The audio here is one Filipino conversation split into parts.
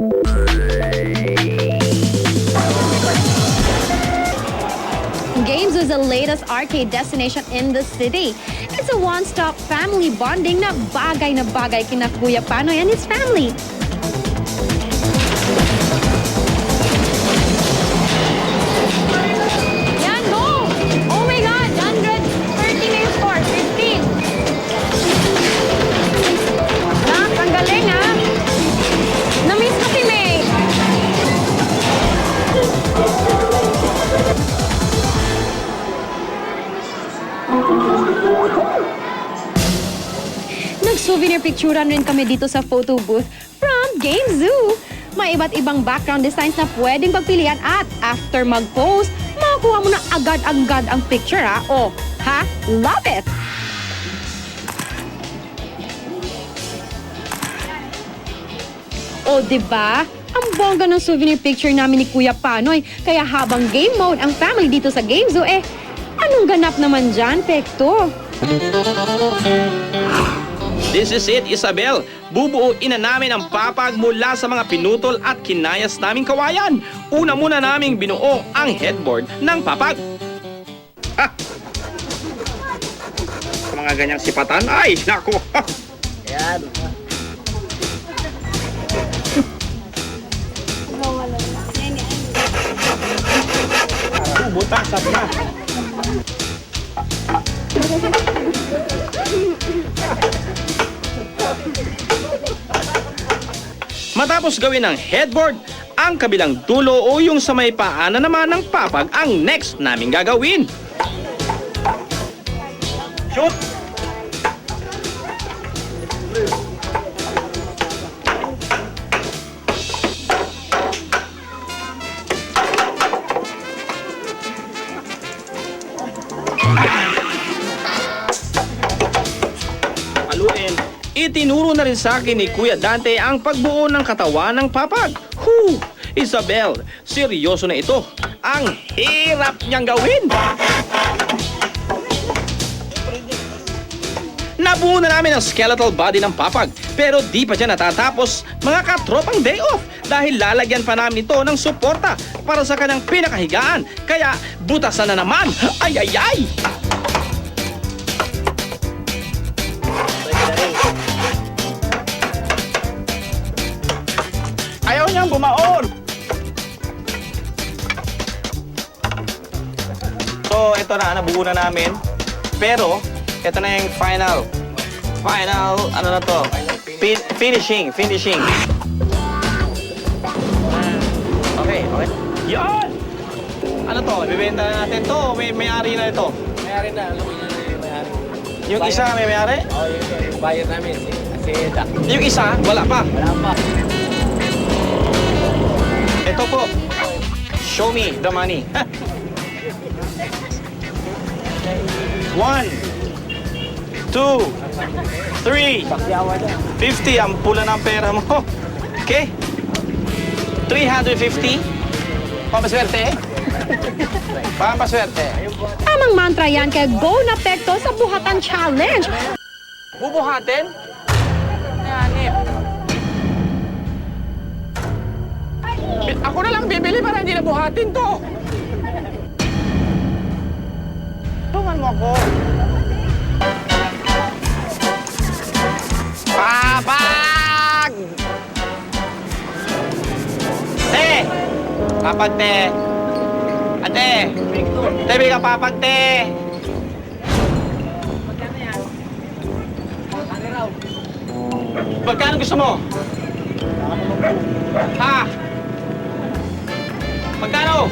Games is the latest arcade destination in the city. It's a one-stop family bonding na bagay na bagay kina Kuya Panoy and his family. Nag-souvenir picturean rin kami dito sa photo booth from Game Zoo. May iba't ibang background designs na pwedeng pagpilian at after mag-post, makukuha mo na agad-agad ang picture ha. Oh, ha? Love it! O, di ba? Ang bongga ng souvenir picture namin ni Kuya Panoy. Kaya habang game mode ang family dito sa Game Zoo, eh, anong ganap naman dyan, Pekto? This is it, Isabel. Bubuuin na namin ang papag mula sa mga pinutol at kinayas naming kawayan. Una muna naming binuo ang headboard ng papag. Ha! Sa mga ganyang sipatan, ay, naku! Ayan. Butasap na. Matapos gawin ng headboard, ang kabilang dulo o yung sa may paanan naman ng papag ang next naming gagawin. Shoot! Itinuro na rin sa akin ni Kuya Dante ang pagbuo ng katawan ng papag. Whew! Isabel, seryoso na ito. Ang hirap niyang gawin. Nabuo na namin ang skeletal body ng papag pero di pa dyan natatapos mga katropang day off dahil lalagyan pa namin ito ng suporta para sa kanyang pinakahigaan. Kaya butasan na naman. Ay ay ay! Bumaon. So, ito na, nabuo na namin. Pero, ito na yung final. Final, ano na to? Fin- finishing, finishing. Okay, okay. Yan! Ano to? Ibibenta na natin to. May may-ari na ito. Mayari na, alam mo yun na yung mayari. Yung isa may may-ari? Oo, yun yun. Yung buyer namin, si, si Eda. Yung isa, wala pa. Wala pa. Ito po. Show me the money. One, two, three. 50 ang pula ng pera mo. Okay? 350. Pampaswerte? Pampaswerte. Tamang mantra yan kaya go na Pekto sa Buhatan Challenge. Bubuhatin? Ako na lang bibili para hindi na buhatin to. Tulungan mo ako. Papag! Te! Papag, te! Ate! Te, bili ka papag, te! Magkano gusto mo? Ha? Magkano?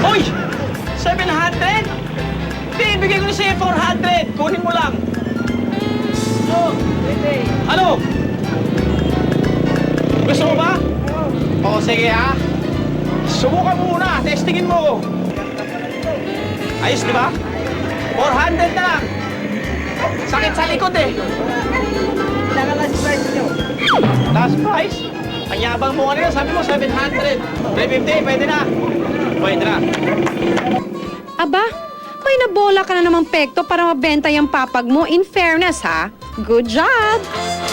Uy! 700? Hindi, bigay ko na sa'yo 400. Kunin mo lang. Ano? Gusto mo ba? Oo, sige ha. Subukan mo muna. Testingin mo. Ayos, di ba? 400 na lang. Sakit sa likod eh. last price niyo. Last price? Ang yabang mo kanina, sabi mo 700. 350, pwede na. Pwede na. Aba, may nabola ka na namang Pekto para mabenta yung papag mo. In fairness ha, good job!